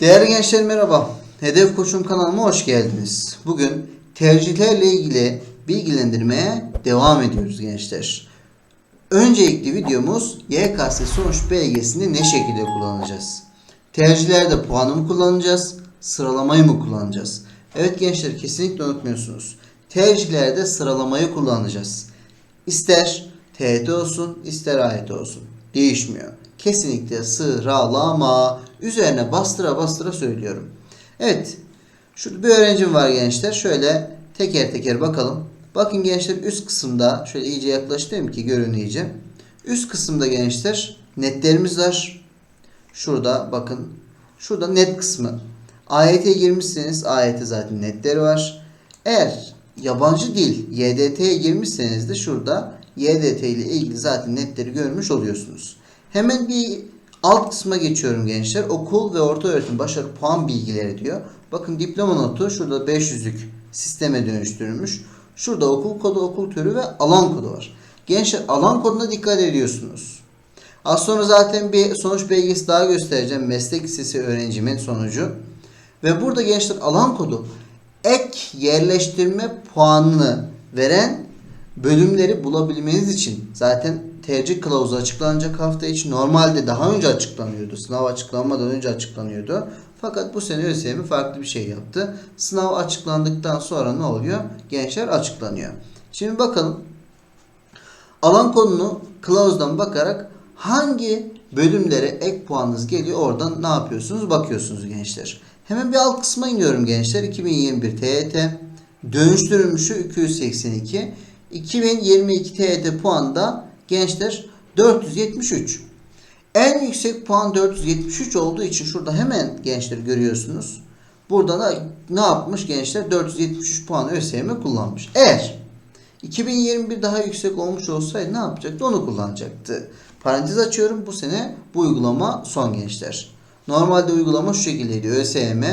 Değerli gençler merhaba. Hedef Koçum kanalıma hoş geldiniz. Bugün tercihlerle ilgili bilgilendirmeye devam ediyoruz gençler. Öncelikli videomuz YKS sonuç belgesini ne şekilde kullanacağız? Tercihlerde puanı mı kullanacağız? Sıralamayı mı kullanacağız? Evet gençler kesinlikle unutmuyorsunuz. Tercihlerde sıralamayı kullanacağız. İster TET olsun ister AYT olsun. Değişmiyor. Kesinlikle sıralama. Üzerine bastıra bastıra söylüyorum. Evet. Şurada bir öğrencim var gençler. Şöyle teker teker bakalım. Bakın gençler üst kısımda şöyle iyice yaklaştırayım ki görün iyice. Üst kısımda gençler netlerimiz var. Şurada bakın. Şurada net kısmı. AYT'ye girmişseniz AYT zaten netleri var. Eğer yabancı dil YDT'ye girmişseniz de şurada YDT ile ilgili zaten netleri görmüş oluyorsunuz. Hemen bir alt kısma geçiyorum gençler. Okul ve orta öğretim başarı puan bilgileri diyor. Bakın diploma notu şurada 500'lük sisteme dönüştürülmüş. Şurada okul kodu, okul türü ve alan kodu var. Gençler alan koduna dikkat ediyorsunuz. Az sonra zaten bir sonuç belgesi daha göstereceğim. Meslek lisesi öğrencimin sonucu. Ve burada gençler alan kodu ek yerleştirme puanını veren bölümleri bulabilmeniz için zaten tercih kılavuzu açıklanacak hafta içi normalde daha önce açıklanıyordu. Sınav açıklanmadan önce açıklanıyordu. Fakat bu sene ÖSYM farklı bir şey yaptı. Sınav açıklandıktan sonra ne oluyor? Gençler açıklanıyor. Şimdi bakalım alan konunu kılavuzdan bakarak hangi bölümlere ek puanınız geliyor oradan ne yapıyorsunuz bakıyorsunuz gençler. Hemen bir alt kısma iniyorum gençler. 2021 TYT dönüştürülmüşü 282 2022 TYT puanda gençler 473. En yüksek puan 473 olduğu için şurada hemen gençler görüyorsunuz. Burada da ne yapmış gençler? 473 puan ÖSYM kullanmış. Eğer 2021 daha yüksek olmuş olsaydı ne yapacaktı? Onu kullanacaktı. Parantez açıyorum. Bu sene bu uygulama son gençler. Normalde uygulama şu şekildeydi. ÖSYM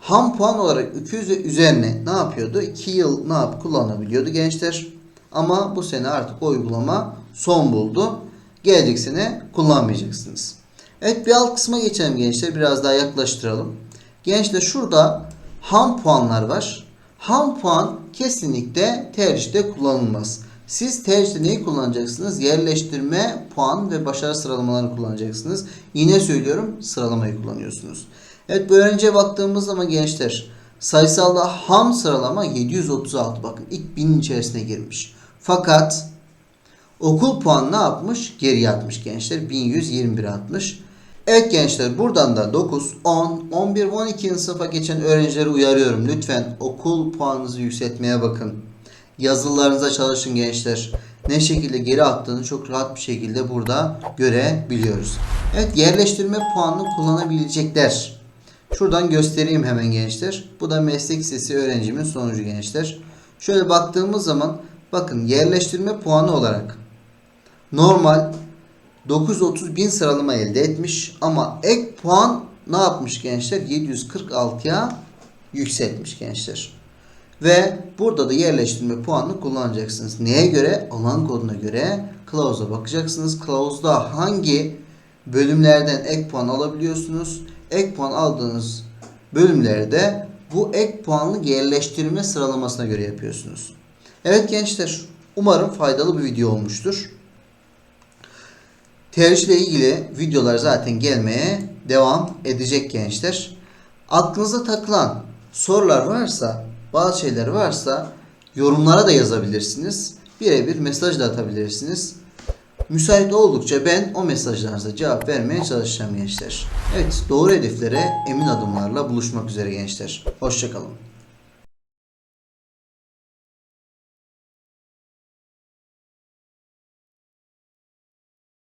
ham puan olarak 200 ve üzerine ne yapıyordu? 2 yıl ne yap kullanabiliyordu gençler. Ama bu sene artık o uygulama son buldu. Gelecek sene kullanmayacaksınız. Evet bir alt kısma geçelim gençler. Biraz daha yaklaştıralım. Gençler şurada ham puanlar var. Ham puan kesinlikle tercihte kullanılmaz. Siz tercihte neyi kullanacaksınız? Yerleştirme, puan ve başarı sıralamalarını kullanacaksınız. Yine söylüyorum sıralamayı kullanıyorsunuz. Evet bu öğrenciye baktığımız zaman gençler sayısalda ham sıralama 736 bakın ilk binin içerisine girmiş. Fakat okul puan ne yapmış? Geri atmış gençler 1121 atmış. Evet gençler buradan da 9, 10, 11 ve 12. sınıfa geçen öğrencileri uyarıyorum. Lütfen okul puanınızı yükseltmeye bakın. Yazılarınıza çalışın gençler. Ne şekilde geri attığını çok rahat bir şekilde burada görebiliyoruz. Evet yerleştirme puanını kullanabilecekler. Şuradan göstereyim hemen gençler. Bu da meslek lisesi öğrencimin sonucu gençler. Şöyle baktığımız zaman bakın yerleştirme puanı olarak normal 930 bin sıralama elde etmiş ama ek puan ne yapmış gençler? 746'ya yükseltmiş gençler. Ve burada da yerleştirme puanını kullanacaksınız. Neye göre? Alan koduna göre kılavuza bakacaksınız. Kılavuzda hangi bölümlerden ek puan alabiliyorsunuz? Ek puan aldığınız bölümlerde bu ek puanlı yerleştirme sıralamasına göre yapıyorsunuz. Evet gençler umarım faydalı bir video olmuştur. Tercihle ilgili videolar zaten gelmeye devam edecek gençler. Aklınıza takılan sorular varsa, bazı şeyler varsa yorumlara da yazabilirsiniz. Birebir mesaj da atabilirsiniz. Müsait oldukça ben o mesajlarınıza cevap vermeye çalışacağım gençler. Evet doğru hedeflere emin adımlarla buluşmak üzere gençler. Hoşçakalın.